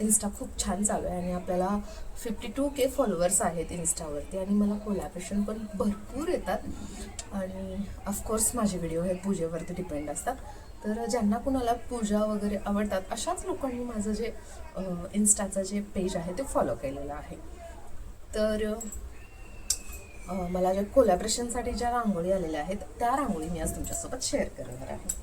Insta खूप छान चालू आहे आणि आपल्याला फिफ्टी टू के फॉलोअर्स आहेत इन्स्टावरती आणि मला कोलॅबरेशन पण भरपूर येतात. आणि ऑफकोर्स माझे व्हिडिओ हे पूजेवरती डिपेंड असतात. तर ज्यांना कुणाला पूजा वगैरे आवडतात अशाच लोकांनी माझं जे इन्स्टाचं जे पेज आहे ते फॉलो केलेलं आहे. तर मला ज्या कोलॅबरेशनसाठी ज्या रांगोळी आलेल्या आहेत त्या रांगोळी मी आज तुमच्यासोबत शेअर करणार आहे.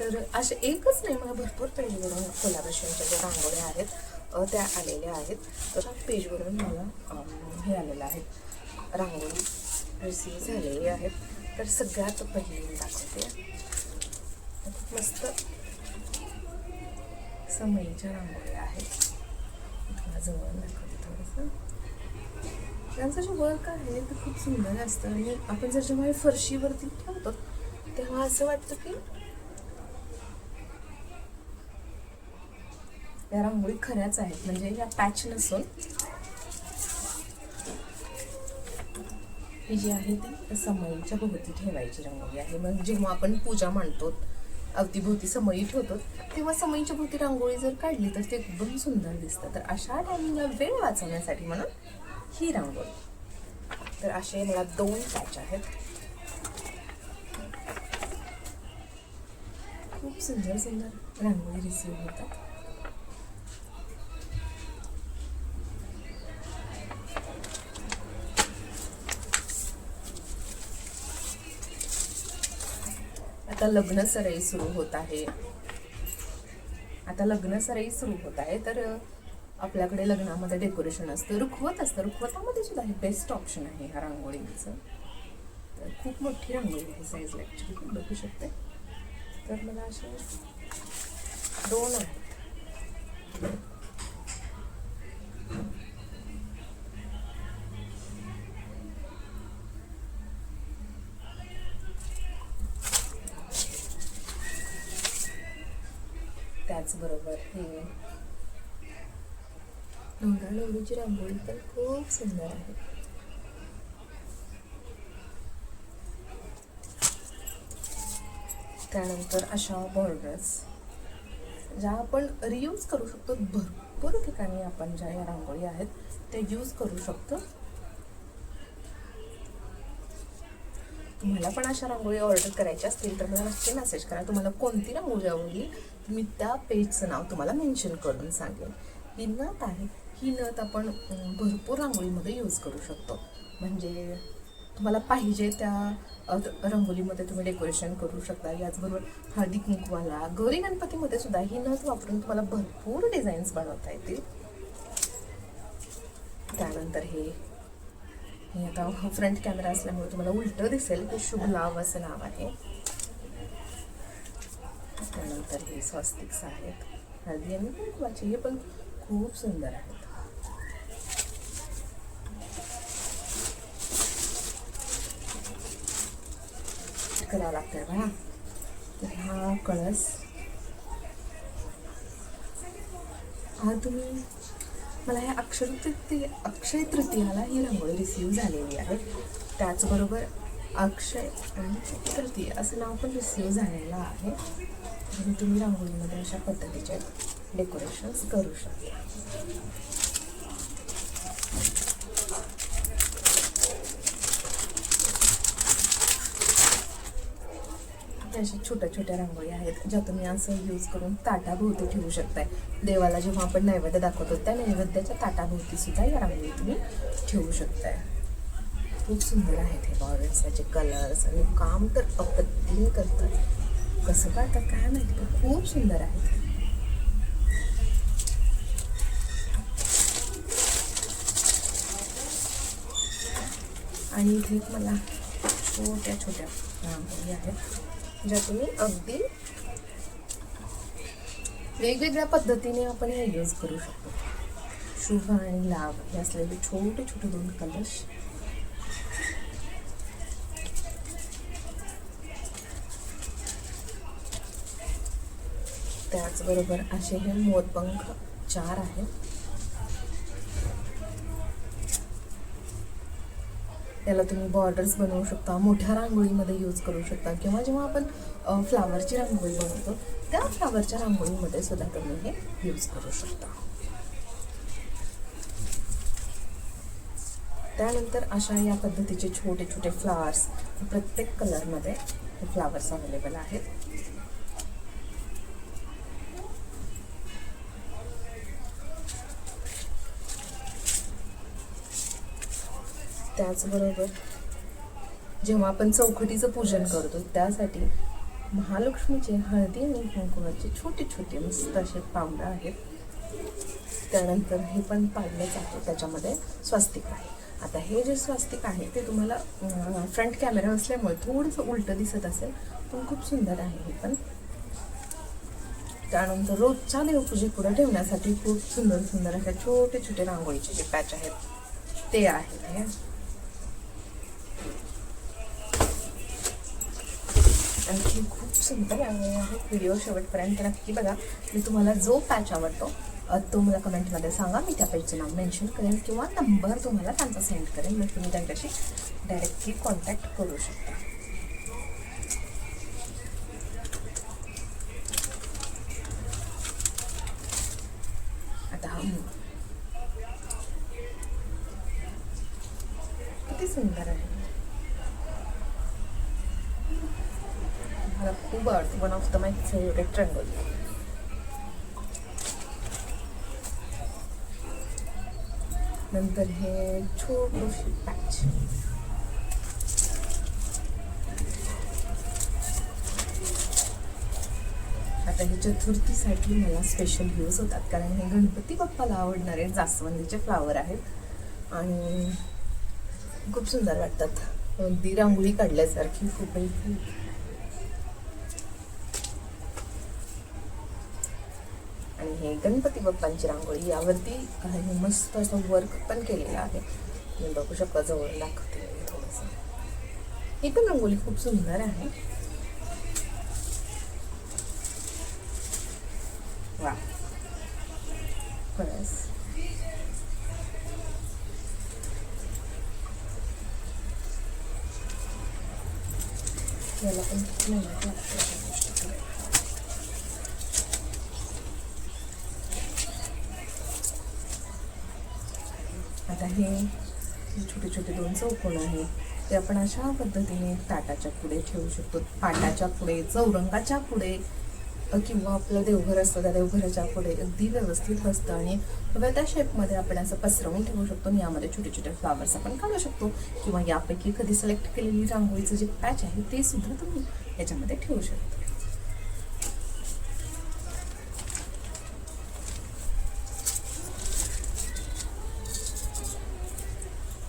तर असे एकच नाही मला भरपूर पेजवरून कोलॅबरेशनच्या ज्या रांगोळ्या आहेत त्या आलेल्या आहेत. तर पेजवरून मला हे आलेलं आहे. रांगोळी रिसीव झालेली आहेत. तर सगळ्यात पहिली मी दाखवते. खूप मस्त समईच्या रांगोळ्या आहेत. तुम्हाला जवळ दाखवते थोडंसं. त्यांचं जे वर्क आहे ते खूप सुंदर असतं. आणि आपण जर जेव्हा फरशीवरती ठेवतो तेव्हा असं वाटतं की या रांगोळी खऱ्याच आहेत. म्हणजे या पॅच नसून ही जी आहे ती समईच्या भोवती ठेवायची रांगोळी आहे. मग जेव्हा आपण पूजा मांडतो अवतीभोवती समई ठेवतो तेव्हा समईच्या भोवती रांगोळी जर काढली तर ते एकदम सुंदर दिसतं. तर अशा टायमिंगला वेळ वाचवण्यासाठी म्हणून ही रांगोळी. तर असे मला दोन पॅच आहेत. खूप सुंदर सुंदर रांगोळी रिसीव्ह होतात. आता लग्न सराई सुरू होत आहे. आता लग्न सराई सुरू होत आहे तर आपल्याकडे लग्नामध्ये डेकोरेशन असतं रुखवत असतं रुखवतामध्ये सुद्धा हे बेस्ट ऑप्शन आहे ह्या रांगोळीचं. तर खूप मोठी रांगोळी आहे साईजला ॲक्च्युली बघू शकते तर मला असे दोन आहेत. त्याचबरोबर हे. नवरा रांगोळी पण खूप सुंदर आहे. त्यानंतर अशा बॉर्डर्स ज्या आपण रियूज करू शकतो. भरपूर ठिकाणी आपण ज्या या रांगोळी आहेत त्या यूज करू शकतो. तुम्हाला पण अशा रांगोळी ऑर्डर करायच्या असतील तर मला नक्की मेसेज करा. तुम्हाला कोणती रांगोळी आवडली मी त्या पेजचं नाव तुम्हाला मेन्शन करून सांगेन. ही नथ आहे. ही नथ आपण भरपूर रांगोळीमध्ये यूज करू शकतो. म्हणजे तुम्हाला पाहिजे त्या रंगोलीमध्ये तुम्ही डेकोरेशन करू शकता. याचबरोबर हळदी कुंकवाला गौरी गणपतीमध्ये सुद्धा ही नथ वापरून तुम्हाला भरपूर डिझाईन्स बनवता येतील. त्यानंतर हे हे आता फ्रंट कॅमेरा असल्यामुळे तुम्हाला उलटं दिसेल की शुभ लाभ असं नाव आहे. त्यानंतर हे स्वस्तिक्स आहेत. हळदी आणि कुंकवाचे हे पण खूप सुंदर आहेत. करावं लागतंय बघा. तर हा कळस. हा तुम्ही मला ह्या अक्षर तृतीय अक्षय तृतीयाला ही रांगोळी रिसिव्ह झालेली आहे. त्याचबरोबर अक्षय आणि तृतीय असं नाव पण रिसिव्ह झालेलं आहे. आणि तुम्ही रांगोळीमध्ये अशा पद्धतीचे डेकोरेशन्स करू शकता. अशा छोट्या छोट्या रांगोळी आहेत ज्या तुम्ही असं यूज करून ताटाभोवती ठेवू शकताय. देवाला जेव्हा आपण नैवेद्य दाखवतो त्या नैवेद्याच्या ताटाभोवती सुद्धा या रांगोळी तुम्ही ठेवू शकताय. खूप सुंदर आहेत हे बॉर्डर्स त्याचे कलर्स आणि काम तर अप्रतिम करतात. कसं काढतात काय माहिती पण खूप सुंदर आहेत. आणि इथे मला छोट्या छोट्या रांगोळी आहेत. ज्या तुम्ही अगदी वेगवेगळ्या पद्धतीने आपण हे यूज करू शकतो. शुभ आणि लाभ हे असलेले छोटे छोटे दोन कलश त्याचबरोबर असे हे मोदपंख चार आहेत. याला तुम्ही बॉर्डर्स बनवू शकता मोठ्या रांगोळीमध्ये यूज करू शकता किंवा जेव्हा आपण फ्लावरची रांगोळी बनवतो त्या फ्लावरच्या रांगोळीमध्ये सुद्धा तुम्ही हे यूज करू शकता. त्यानंतर अशा या पद्धतीचे छोटे छोटे फ्लावर्स प्रत्येक कलरमध्ये फ्लावर्स अवेलेबल आहेत. त्याचबरोबर जेव्हा आपण चौकटीचं पूजन करतो त्यासाठी महालक्ष्मीचे हळदी आणि कुंकुमाचे छोटे छोटे मस्त असे पावडं आहेत. त्यानंतर हे पण पाडलं जातं त्याच्यामध्ये स्वस्तिक आहे. आता हे जे स्वास्तिक आहे ते तुम्हाला फ्रंट कॅमेरा असल्यामुळे थोडंसं उलटं दिसत असेल पण खूप सुंदर आहे हे पण. त्यानंतर रोजच्या देवपूजेपुढे ठेवण्यासाठी खूप सुंदर सुंदर अशा छोटे छोटे रांगोळीचे जे पॅच आहेत ते आहेत हे. आणखी खूप सुंदर आहे व्हिडिओ शेवटपर्यंत नक्की बघा. मी तुम्हाला जो पॅच आवडतो तो मला कमेंटमध्ये सांगा. मी त्या पॅचचं नाव मेन्शन करेन किंवा नंबर तुम्हाला त्यांचा सेंड करेन. मग तुम्ही त्यांच्याशी डायरेक्टली कॉन्टॅक्ट करू शकता. आता हा किती सुंदर आहे. Bird, one of one of the my नंतर हे छोटूशी पॅच आता हे चतुर्थीसाठी मला स्पेशल यूज होतात. कारण हे गणपती बाप्पाला आवडणारे जास्वंदीचे फ्लावर आहेत. आणि खूप सुंदर वाटतात. अगदी रांगोळी काढल्यासारखी खूप हे गणपती बाप्पांची रांगोळी यावरती काही मस्त असं वर्क पण केलेलं आहे. तुम्ही बघू शकता जवळ दाखवते थोडंसं. ही पण रांगोळी खूप सुंदर आहे. वा. बस याला पण खूप मेहनत लागते या गोष्टी करायला. आहे. हे छोटे छोटे दोन चौकोन आहे. ते आपण अशा पद्धतीने ताटाच्या पुढे ठेवू शकतो. पाटाच्या पुढे चौरंगाच्या पुढे किंवा आपलं देवघर असतं त्या देवघराच्या पुढे अगदी व्यवस्थित असतं आणि हव्या त्या शेपमध्ये आपण असं पसरवून ठेवू शकतो आणि यामध्ये छोटे छोटे फ्लावर्स आपण काढू शकतो. किंवा यापैकी कधी सिलेक्ट केलेली रांगोळीचं जे पॅच आहे ते सुद्धा तुम्ही याच्यामध्ये ठेवू शकता.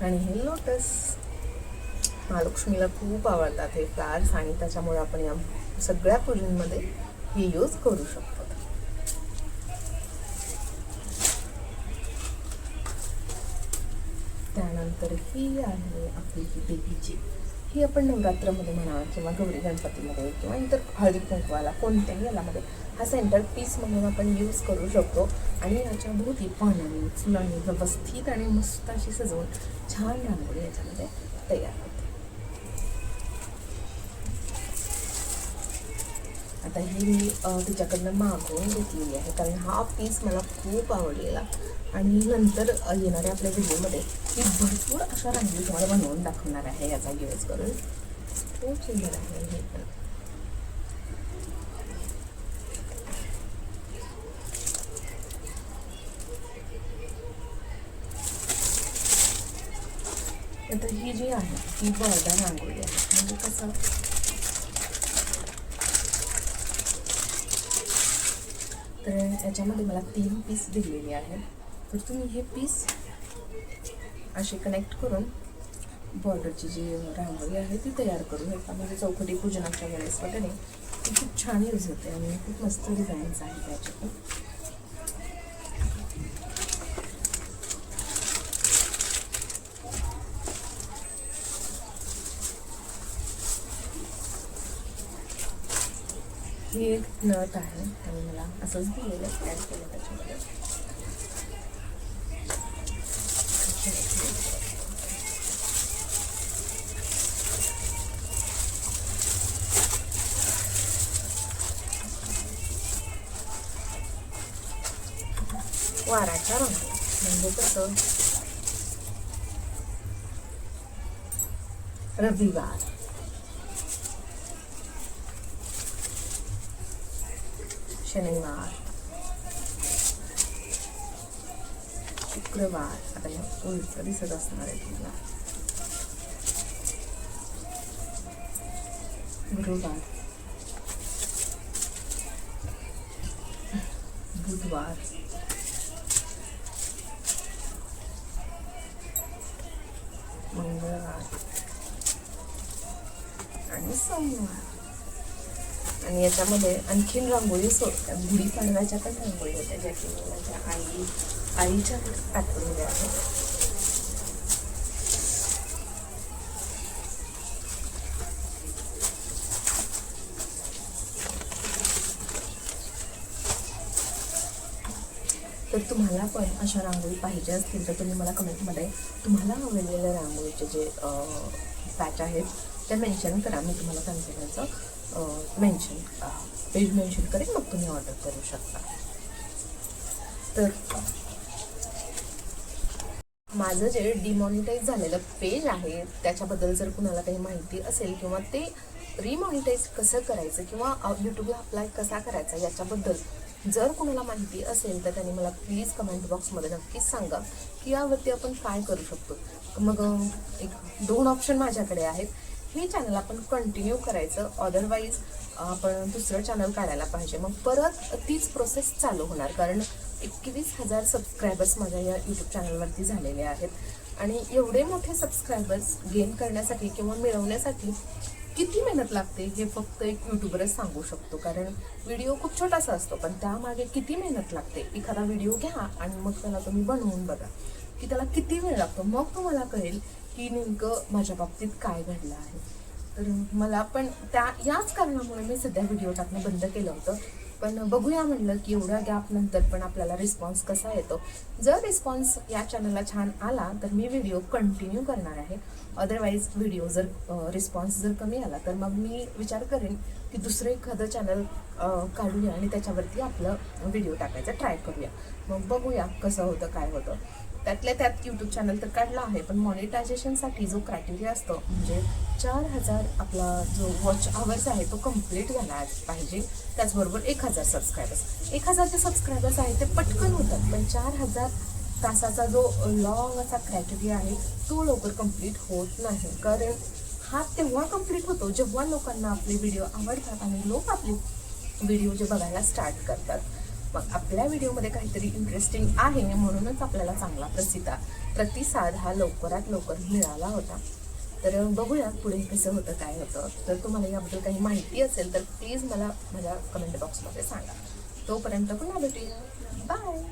आणि हे लोटस महालक्ष्मीला खूप आवडतात हे फ्लावर्स आणि त्याच्यामुळे आपण या सगळ्या पूजनमध्ये हे यूज करू शकतो. त्यानंतर ही आहे आपली ही देवीची. ही आपण नवरात्रमध्ये म्हणा किंवा गौरी गणपतीमध्ये किंवा इतर हळदी कुंकवाला कोणत्याही यालामध्ये हा सेंटर पीस म्हणून आपण यूज करू शकतो. आणि याच्या भोवती पानांनी फुलांनी व्यवस्थित आणि मस्त अशी सजवून छान रांगोळी याच्यामध्ये तयार होते. आता ही मी तिच्याकडनं मागवून घेतलेली आहे. कारण हा पीस मला खूप आवडलेला. आणि नंतर येणाऱ्या आपल्या व्हिडिओमध्ये मी भरपूर अशा रांगोळी तुम्हाला बनवून दाखवणार आहे याचा यूज करून. खूप सुंदर आहे हे पण. आता ही जी आहे ती बॉर्डर रांगोळी आहे म्हणजे कसं तर याच्यामध्ये मला तीन पीस दिलेली आहेत. तर तुम्ही हे पीस असे कनेक्ट करून बॉर्डरची जी रांगोळी आहे ती तयार करू शकता म्हणजे चौकटी पूजनाच्या वेळेस वगैरे ती खूप छान यूज होते आणि खूप मस्त डिझाईन्स आहेत त्याच्यातून ही एक नट आहे आणि मला असंच दिलेलं ॲड केलं त्याच्यामध्ये. वाराच्या रंग. म्हणजे कसं? रविवार. शनिवार शुक्रवार आता या उलट दिसत असणार आहे तुला गुरुवार बुधवार मंगळवार आणि सोमवार आणि याच्यामध्ये आणखीन रांगोळी सो गुढीपाडव्याच्या पण रांगोळी होत्या ज्या की मी माझ्या आई आईच्या पाठवलेल्या आहेत. तर तुम्हाला पण अशा रांगोळी पाहिजे असतील तर तुम्ही मला कमेंटमध्ये तुम्हाला आवडलेल्या रांगोळीचे जे पॅच आहेत त्या मेन्शन करा. मी तुम्हाला त्यांचं. मेन्शन पेज मेन्शन करेन मग तुम्ही ऑर्डर करू शकता. तर माझं जे डिमॉनिटाईज झालेलं पेज आहे त्याच्याबद्दल जर कुणाला काही माहिती असेल किंवा ते रिमॉनिटाईज कसं करायचं किंवा यूट्यूबला अप्लाय कसा करायचा याच्याबद्दल जर कुणाला माहिती असेल तर त्यांनी मला प्लीज कमेंट बॉक्समध्ये नक्कीच सांगा की यावरती आपण काय करू शकतो. मग एक दोन ऑप्शन माझ्याकडे आहेत. हे चॅनल आपण कंटिन्यू करायचं. अदरवाईज आपण दुसरं चॅनल काढायला पाहिजे. मग परत तीच प्रोसेस चालू होणार. कारण एकवीस हजार सबस्क्रायबर्स माझ्या या यूट्यूब चॅनलवरती झालेले आहेत. आणि एवढे मोठे सबस्क्रायबर्स गेन करण्यासाठी किंवा मिळवण्यासाठी किती मेहनत लागते हे फक्त एक यूट्यूबरच सांगू शकतो. कारण व्हिडिओ खूप छोटासा असतो पण त्यामागे किती मेहनत लागते? एखादा व्हिडिओ घ्या आणि मग त्याला तुम्ही बनवून बघा. की त्याला किती वेळ लागतो? मग तुम्हाला कळेल की नेमकं माझ्या बाबतीत काय घडलं आहे. तर मला पण त्या याच कारणामुळे मी सध्या व्हिडिओ टाकणं बंद केलं होतं. पण बघूया म्हणलं की एवढ्या गॅप नंतर पण आपल्याला रिस्पॉन्स कसा येतो. जर रिस्पॉन्स या चॅनलला छान आला तर मी व्हिडिओ कंटिन्यू करणार आहे. अदरवाईज व्हिडिओ जर रिस्पॉन्स जर कमी आला तर मग मी विचार करेन की दुसरं एखादं चॅनल काढूया आणि त्याच्यावरती आपलं व्हिडिओ टाकायचा ट्राय करूया. मग बघूया कसं होतं काय होतं. त्यातल्या त्यात यूट्यूब चॅनल तर काढला आहे पण मॉनिटायझेशनसाठी जो क्रायटेरिया असतो म्हणजे चार हजार आपला जो वॉच आवर्स आहे तो कंप्लीट झाला पाहिजे. त्याचबरोबर एक हजार सबस्क्रायबर्स एक हजार जे सबस्क्रायबर्स आहेत ते पटकन होतात पण चार हजार तासाचा जो लॉंग असा क्रायटेरिया आहे तो लवकर कंप्लीट होत नाही. कारण हा तेव्हा कंप्लीट होतो जेव्हा लोकांना आपले व्हिडिओ आवडतात आणि लोक आपले व्हिडिओ जे बघायला स्टार्ट करतात. मग आपल्या व्हिडिओमध्ये काहीतरी इंटरेस्टिंग आहे म्हणूनच आपल्याला चांगला प्रसिद्ध प्रतिसाद हा लवकरात लवकर मिळाला होता. तर बघूया पुढे कसं होतं काय होतं. तर तुम्हाला याबद्दल काही माहिती असेल तर प्लीज मला माझ्या कमेंट बॉक्समध्ये सांगा. तोपर्यंत पुन्हा भेटूया. बाय